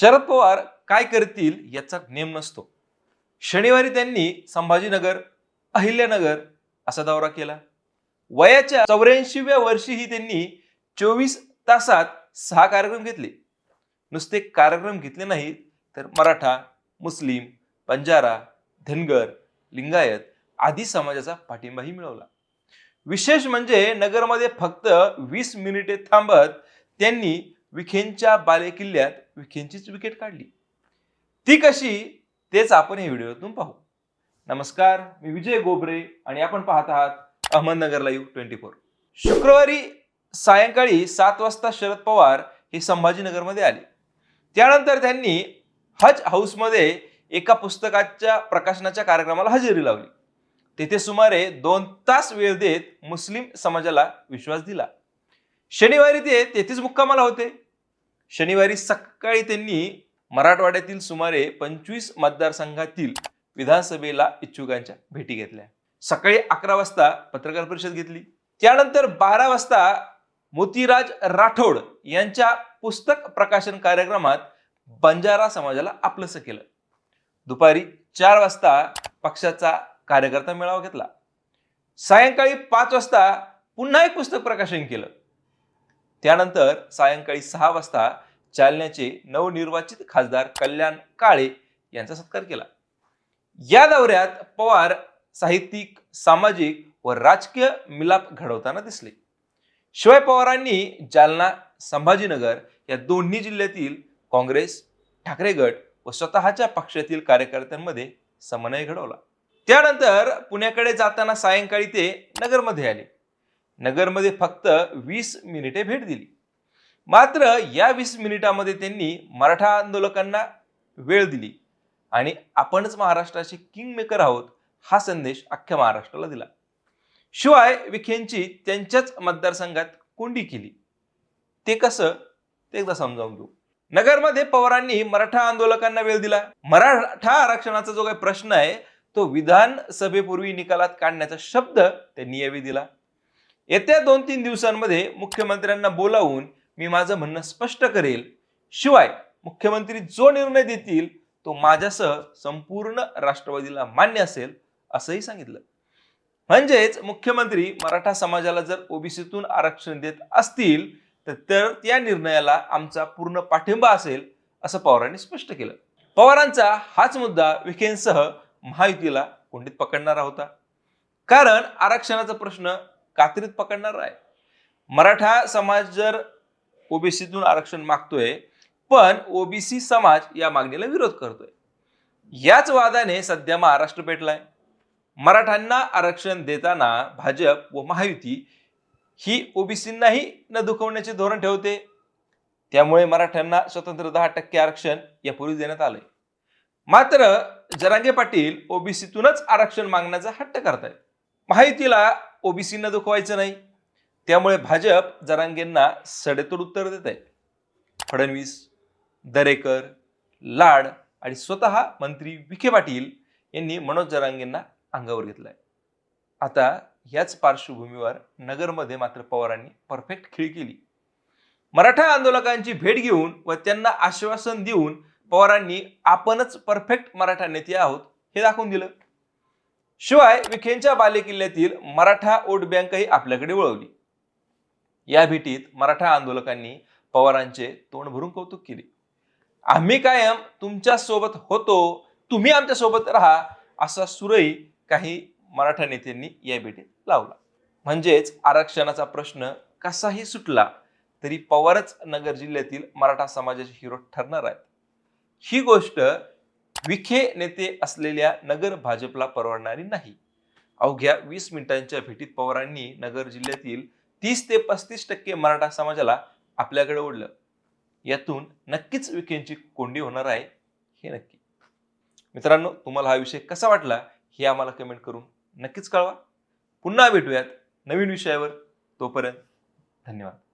शरद पवार काय करतील याचा नेम नसतो. शनिवारी त्यांनी संभाजीनगर अहिल्यानगर असा दौरा केला. वयाच्या चौऱ्याऐंशीव्या वर्षीही त्यांनी चोवीस तासात सहा कार्यक्रम घेतले. नुसते कार्यक्रम घेतले नाहीत तर मराठा मुस्लिम पंजारा धनगर लिंगायत आदी समाजाचा पाठिंबाही मिळवला. विशेष म्हणजे नगरमध्ये फक्त वीस मिनिटे थांबत त्यांनी विखेंच्या बालेकिल्ल्यात विखेंचीच विकेट काढली. ती कशी? तेच आपण या व्हिडिओतून पाहू. नमस्कार मी विजय गोबरे आणि आपण पाहत आहात अहमदनगर लाईव्ह ट्वेंटी फोर शुक्रवारी सायंकाळी सात वाजता शरद पवार हे संभाजीनगरमध्ये आले. त्यानंतर त्यांनी हज हाऊसमध्ये एका पुस्तकाच्या प्रकाशनाच्या कार्यक्रमाला हजेरी लावली. तेथे सुमारे दोन तास वेळ देत मुस्लिम समाजाला विश्वास दिला. शनिवारी ते तेथेच मुक्कामाला होते. शनिवारी सकाळी त्यांनी मराठवाड्यातील सुमारे पंचवीस मतदारसंघातील विधानसभेला इच्छुकांच्या भेटी घेतल्या. सकाळी अकरा वाजता पत्रकार परिषद घेतली. त्यानंतर बारा वाजता मोतीराज राठोड यांच्या पुस्तक प्रकाशन कार्यक्रमात बंजारा समाजाला आपलंसं केलं. दुपारी चार वाजता पक्षाचा कार्यकर्ता मेळावा घेतला. सायंकाळी पाच वाजता पुन्हा एक पुस्तक प्रकाशन केलं. त्यानंतर सायंकाळी सहा वाजता जालन्याचे नवनिर्वाचित खासदार कल्याण काळे यांचा सत्कार केला. या दौऱ्यात पवार साहित्यिक सामाजिक व राजकीय मिलाप घडवताना दिसले. शिवाय पवारांनी जालना संभाजीनगर या दोन्ही जिल्ह्यातील काँग्रेस ठाकरे गट व स्वतःच्या पक्षातील कार्यकर्त्यांमध्ये समन्वय घडवला. त्यानंतर पुण्याकडे जाताना सायंकाळी ते नगरमध्ये आले. नगरमध्ये फक्त वीस मिनिटे भेट दिली. मात्र या वीस मिनिटामध्ये त्यांनी मराठा आंदोलकांना वेळ दिली आणि आपणच महाराष्ट्राचे किंग मेकर आहोत हा संदेश अख्ख्या महाराष्ट्राला दिला. शिवाय विखेंची त्यांच्याच मतदारसंघात कोंडी केली. ते कसं? ते एकदा समजावून घेऊ. नगरमध्ये पवारांनी मराठा आंदोलकांना वेळ दिला. मराठा आरक्षणाचा जो काही प्रश्न आहे तो विधानसभेपूर्वी निकालात काढण्याचा शब्द त्यांनी यावेळी दिला. येत्या दोन तीन दिवसांमध्ये मुख्यमंत्र्यांना बोलावून मी माझं म्हणणं स्पष्ट करेल. शिवाय मुख्यमंत्री जो निर्णय देतील तो माझ्यासह संपूर्ण राष्ट्रवादीला मान्य असेल असंही सांगितलं. म्हणजेच मुख्यमंत्री मराठा समाजाला जर ओबीसीतून आरक्षण देत असतील तर त्या निर्णयाला आमचा पूर्ण पाठिंबा असेल असं पवारांनी स्पष्ट केलं. पवारांचा हाच मुद्दा विखेंसह महायुतीला कोंडीत पकडणारा होता. कारण आरक्षणाचा प्रश्न कात्रीत पकडणार आहे. मराठा समाज जर ओबीसीतून आरक्षण मागतोय पण ओबीसी समाज या मागणीला विरोध करतोय. याच वादाने सध्या महाराष्ट्र पेटलाय मराठ्यांना आरक्षण देताना भाजप व महायुती ही ओबीसींनाही न दुखवण्याचे धोरण ठेवते. त्यामुळे मराठ्यांना स्वतंत्र दहा टक्के आरक्षण यापूर्वी देण्यात आलंय. मात्र जरांगे पाटील ओबीसीतूनच आरक्षण मागण्याचा हट्ट करतायत. महायुतीला ओबीसींना दुखवायचं नाही. त्यामुळे भाजप जरांगेंना सडेतोड उत्तर देत आहे. फडणवीस दरेकर लाड आणि स्वतः मंत्री विखे पाटील यांनी मनोज जरांगेंना अंगावर घेतलाय. आता याच पार्श्वभूमीवर नगरमध्ये मात्र पवारांनी परफेक्ट खेळी केली. मराठा आंदोलकांची भेट घेऊन व त्यांना आश्वासन देऊन पवारांनी आपणच परफेक्ट मराठा नेते आहोत हे दाखवून दिलं. शिवाय विखेंच्या बालेकिल्ल्यातील मराठा वोट बँकही आपल्याकडे वळवली. या भेटीत मराठा आंदोलकांनी पवारांचे तोंड भरून कौतुक केले. आम्ही कायम तुमच्यासोबत होतो तुम्ही आमच्यासोबत राहा असा सुरही काही मराठा नेत्यांनी या भेटीत लावला. म्हणजेच आरक्षणाचा प्रश्न कसाही सुटला तरी पवारच नगर जिल्ह्यातील मराठा समाजाचे हिरो ठरणार आहेत. ही गोष्ट विखे नेते असलेल्या नगर भाजपला परवडणारी नाही. अवघ्या वीस मिनिटांच्या भेटीत पवारांनी नगर जिल्ह्यातील तीस ते पस्तीस टक्के मराठा समाजाला आपल्याकडे ओढलं. यातून नक्कीच विखेंची कोंडी होणार आहे हे नक्की. मित्रांनो तुम्हाला हा विषय कसा वाटला हे आम्हाला कमेंट करून नक्कीच कळवा. पुन्हा भेटूयात नवीन विषयावर. तोपर्यंत धन्यवाद.